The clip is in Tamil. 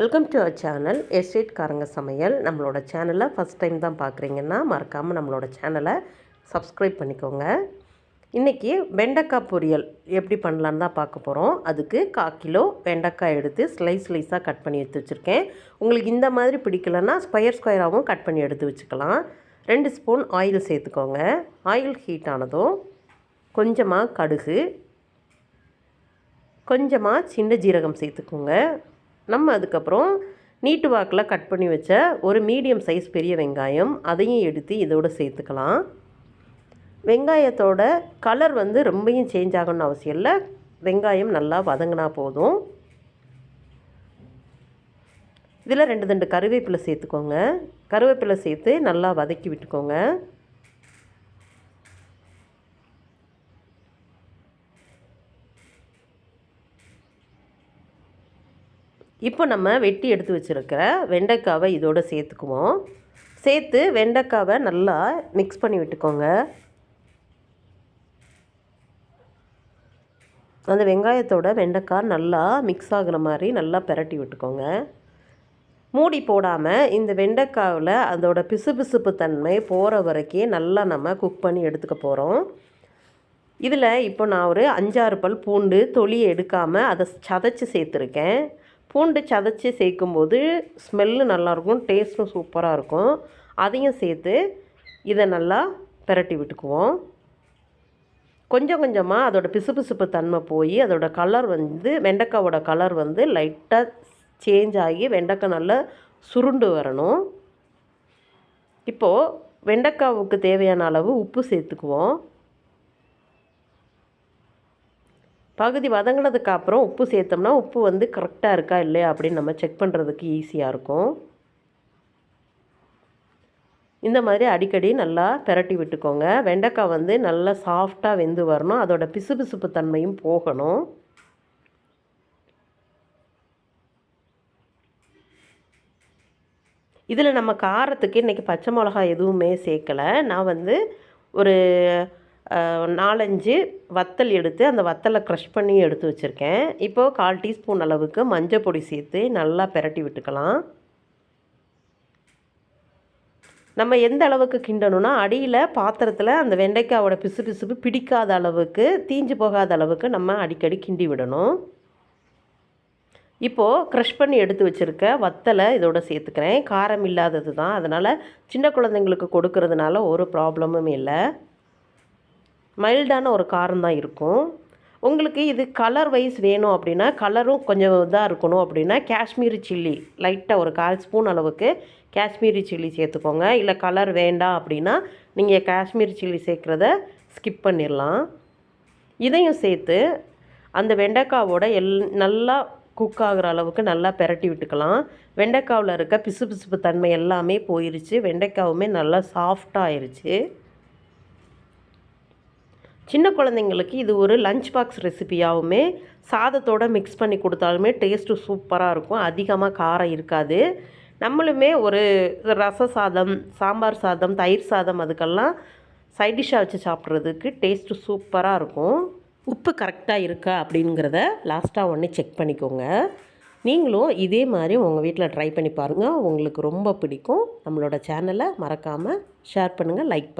Welcome to our channel estate காரங்க சமையல் நம்மளோட சேனலை ஃபஸ்ட் டைம் தான் பார்க்குறீங்கன்னா மறக்காமல் நம்மளோட சேனலை சப்ஸ்கிரைப் பண்ணிக்கோங்க. இன்றைக்கி வெண்டைக்காய் பொரியல் எப்படி பண்ணலான்னு தான் பார்க்க போகிறோம் அதுக்கு கால் கிலோ வெண்டைக்காய் எடுத்து ஸ்லைஸ் ஸ்லைஸாக கட் பண்ணி எடுத்து வச்சுருக்கேன். உங்களுக்கு இந்த மாதிரி பிடிக்கலன்னா ஸ்கொயர் ஸ்கொயராகவும் கட் பண்ணி எடுத்து வச்சுக்கலாம். ரெண்டு ஸ்பூன் ஆயில் சேர்த்துக்கோங்க. ஆயில் ஹீட் ஆனதும் கொஞ்சமாக கடுகு கொஞ்சமாக சின்ன ஜீரகம் சேர்த்துக்கோங்க. நம்ம அதுக்கப்புறம் நீட்டு வாக்கில் கட் பண்ணி வச்ச ஒரு மீடியம் சைஸ் பெரிய வெங்காயம் அதையும் எடுத்து இதோடு சேர்த்துக்கலாம். வெங்காயத்தோட கலர் வந்து ரொம்பையும் சேஞ்ச் ஆகணும்னு அவசியம் இல்லை. வெங்காயம் நல்லா வதங்கினா போதும். இதில் ரெண்டு ரெண்டு கருவேப்பிலை சேர்த்துக்கோங்க. கருவேப்பிலை சேர்த்து நல்லா வதக்கி விட்டுக்கோங்க. இப்போ நம்ம வெட்டி எடுத்து வச்சுருக்கிற வெண்டைக்காவை இதோடு சேர்த்துக்குவோம். சேர்த்து வெண்டைக்காவை நல்லா மிக்ஸ் பண்ணி விட்டுக்கோங்க. அந்த வெங்காயத்தோட வெண்டைக்காய் நல்லா மிக்ஸ் ஆகுற மாதிரி நல்லா பெரட்டி விட்டுக்கோங்க. மூடி போடாமல் இந்த வெண்டைக்காவில் அதோட பிசுபிசுப்பு தன்மை போகிற வரைக்கும் நல்லா நம்ம குக் பண்ணி எடுத்துக்க போகிறோம் இதில் இப்போ நான் ஒரு அஞ்சாறு பல் பூண்டு தொலியை எடுக்காமல் அதை சதைச்சி சேர்த்துருக்கேன். பூண்டு சதைச்சி சேர்க்கும்போது ஸ்மெல்லு நல்லாயிருக்கும் டேஸ்ட்டும் சூப்பராக இருக்கும். அதையும் சேர்த்து இதை நல்லா பெரட்டி விட்டுக்குவோம். கொஞ்சம் கொஞ்சமாக அதோட பிசுபிசுப்பு தன்மை போய் அதோட கலர் வந்து வெண்டைக்காவோட கலர் வந்து லைட்டாக சேஞ்ச் ஆகி வெண்டைக்காய் நல்லா சுருண்டு வரணும். இப்போது வெண்டைக்காவுக்கு தேவையான அளவு உப்பு சேர்த்துக்குவோம். பகுதி வதங்கினதுக்கு அப்புறம் உப்பு சேர்த்தோம்னா உப்பு வந்து கரெக்டாக இருக்கா இல்லையா அப்படின்னு நம்ம செக் பண்ணுறதுக்கு ஈஸியாக இருக்கும். இந்த மாதிரி அடிக்கடி நல்லா பெரட்டி விட்டுக்கோங்க. வெண்டைக்காய் வந்து நல்லா சாஃப்டாக வெந்து வரணும். அதோட பிசுபிசுப்பு தன்மையும் போகணும். இதில் நம்ம காரத்துக்கு இன்றைக்கி பச்சை மிளகா எதுவுமே சேர்க்கலை. நான் வந்து ஒரு நாலஞ்சு வத்தல் எடுத்து அந்த வத்தலை க்ரஷ் பண்ணி எடுத்து வச்சுருக்கேன். இப்போது கால் டீஸ்பூன் அளவுக்கு மஞ்சள் பொடி சேர்த்து நல்லா பெரட்டி விட்டுக்கலாம். நம்ம எந்த அளவுக்கு கிண்டணும்னா அடியில் பாத்திரத்தில் அந்த வெண்டைக்காவோட பிசு பிசுப்பு பிடிக்காத அளவுக்கு தீஞ்சு போகாத அளவுக்கு நம்ம அடிக்கடி கிண்டி விடணும். இப்போது க்ரஷ் பண்ணி எடுத்து வச்சுருக்க வத்தலை இதோட சேர்த்துக்கிறேன். காரம் இல்லாதது தான் அதனால் சின்ன குழந்தைங்களுக்கு கொடுக்கறதுனால ஒரு ப்ராப்ளமும் இல்லை. மைல்டான ஒரு காரம் தான் இருக்கும். உங்களுக்கு இது கலர் வைஸ் வேணும் அப்படின்னா கலரும் கொஞ்சம் இதாக இருக்கணும் அப்படின்னா காஷ்மீரி சில்லி லைட்டாக ஒரு கால் ஸ்பூன் அளவுக்கு காஷ்மீரி சில்லி சேர்த்துக்கோங்க. இல்லை கலர் வேண்டாம் அப்படின்னா நீங்கள் காஷ்மீரி சில்லி சேர்க்குறத ஸ்கிப் பண்ணிடலாம் இதையும் சேர்த்து அந்த வெண்டைக்காவோட எல் நல்லா குக் ஆகிற அளவுக்கு நல்லா பெரட்டி விட்டுக்கலாம். வெண்டைக்காவில் இருக்க பிசு பிசுப்பு தன்மை எல்லாமே போயிருச்சு. வெண்டைக்காவுமே நல்லா சாஃப்டாக ஆயிடுச்சு சின்ன குழந்தைங்களுக்கு இது ஒரு லஞ்ச் பாக்ஸ் ரெசிபியாகவுமே சாதத்தோடு மிக்ஸ் பண்ணி கொடுத்தாலுமே டேஸ்ட்டு சூப்பராக இருக்கும். அதிகமாக காரம் இருக்காது. நம்மளுமே ஒரு ரச சாதம் சாம்பார் சாதம் தயிர் சாதம் அதுக்கெல்லாம் சைட் டிஷ்ஷாக வச்சு சாப்பிட்றதுக்கு டேஸ்ட்டு சூப்பராக இருக்கும். உப்பு கரெக்டாக இருக்கா அப்படிங்கிறத லாஸ்ட்டாக ஒன்று செக் பண்ணிக்கோங்க. நீங்களும் இதே மாதிரி உங்கள் வீட்டில் ட்ரை பண்ணி பாருங்கள் உங்களுக்கு ரொம்ப பிடிக்கும். நம்மளோட சேனலை மறக்காமல் ஷேர் பண்ணுங்கள் லைக் பண்ணுங்கள்